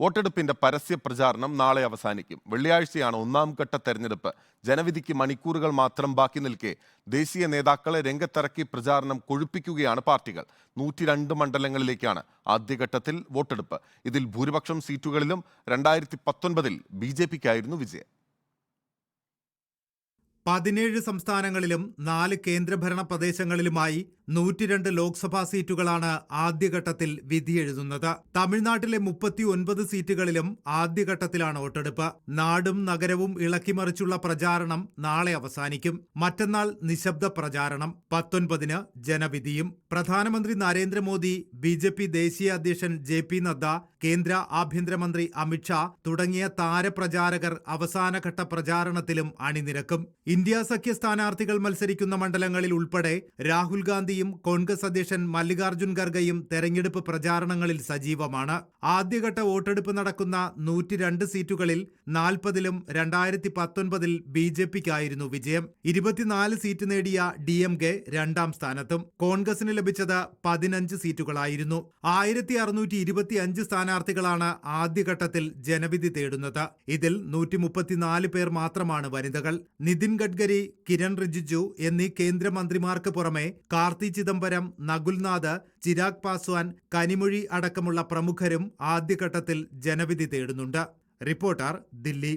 വോട്ടെടുപ്പിന്റെ പരസ്യ പ്രചാരണം നാളെ അവസാനിക്കും. വെള്ളിയാഴ്ചയാണ് ഒന്നാം ഘട്ട തെരഞ്ഞെടുപ്പ്. ജനവിധിക്ക് മണിക്കൂറുകൾ മാത്രം ബാക്കി നിൽക്കെ ദേശീയ നേതാക്കളെ രംഗത്തിറക്കി പ്രചാരണം കൊഴുപ്പിക്കുകയാണ് പാർട്ടികൾ. നൂറ്റിരണ്ട് മണ്ഡലങ്ങളിലേക്കാണ് ആദ്യഘട്ടത്തിൽ വോട്ടെടുപ്പ്. ഇതിൽ ഭൂരിപക്ഷം സീറ്റുകളിലും രണ്ടായിരത്തി പത്തൊൻപതിൽ ബി ജെ പിക്കായിരുന്നു വിജയം. പതിനേഴ് സംസ്ഥാനങ്ങളിലും നാല് കേന്ദ്രഭരണ പ്രദേശങ്ങളിലുമായി നൂറ്റിരണ്ട് ലോക്സഭാ സീറ്റുകളാണ് ആദ്യഘട്ടത്തിൽ വിധിയെഴുതുന്നത്. തമിഴ്നാട്ടിലെ മുപ്പത്തി ഒൻപത് സീറ്റുകളിലും ആദ്യഘട്ടത്തിലാണ് വോട്ടെടുപ്പ്. നാടും നഗരവും ഇളക്കിമറിച്ചുള്ള പ്രചാരണം നാളെ അവസാനിക്കും. മറ്റന്നാൾ നിശബ്ദ പ്രചാരണം. പത്തൊൻപതിന് ജനവിധിയും. പ്രധാനമന്ത്രി നരേന്ദ്രമോദി ബി ജെ പി ദേശീയ അധ്യക്ഷൻ ജെ പി നദ്ദ കേന്ദ്ര ആഭ്യന്തരമന്ത്രി അമിത്ഷാ തുടങ്ങിയ താരപ്രചാരകർ അവസാനഘട്ട പ്രചാരണത്തിലും അണിനിരക്കും. ഇന്ത്യ സഖ്യ സ്ഥാനാർത്ഥികൾ മത്സരിക്കുന്ന മണ്ഡലങ്ങളിൽ ഉൾപ്പെടെ രാഹുൽ ഗാന്ധിയും കോൺഗ്രസ് അധ്യക്ഷൻ മല്ലികാർജുൻ ഖർഗെയും തെരഞ്ഞെടുപ്പ് പ്രചാരണങ്ങളിൽ സജീവമാണ്. ആദ്യഘട്ട വോട്ടെടുപ്പ് നടക്കുന്ന നൂറ്റിരണ്ട് സീറ്റുകളിൽ നാൽപ്പതിലും രണ്ടായിരത്തി പത്തൊൻപതിൽ ബി ജെ പിക്കായിരുന്നു വിജയം. ഇരുപത്തിനാല് സീറ്റ് നേടിയ ഡി എം കെ രണ്ടാം സ്ഥാനത്തും. കോൺഗ്രസിന് ലഭിച്ചത് പതിനഞ്ച് സീറ്റുകളായിരുന്നു. ആയിരത്തി അറുന്നൂറ്റി ഇരുപത്തി അഞ്ച് സ്ഥാനാർത്ഥികളാണ് ആദ്യഘട്ടത്തിൽ ജനവിധി തേടുന്നത്. ഇതിൽ നൂറ്റി മുപ്പത്തിനാല് പേർ മാത്രമാണ് വനിതകൾ. നിതിൻ ഗഡ്കരി കിരൺ റിജിജു എന്നീ കേന്ദ്രമന്ത്രിമാർക്ക് പുറമെ കാർത്തി ചിദംബരം നകുൽനാഥ് ചിരാഗ് പാസ്വാൻ കനിമൊഴി അടക്കമുള്ള പ്രമുഖരും ആദ്യഘട്ടത്തിൽ ജനവിധി തേടുന്നുണ്ട്. റിപ്പോർട്ടർ ദില്ലി.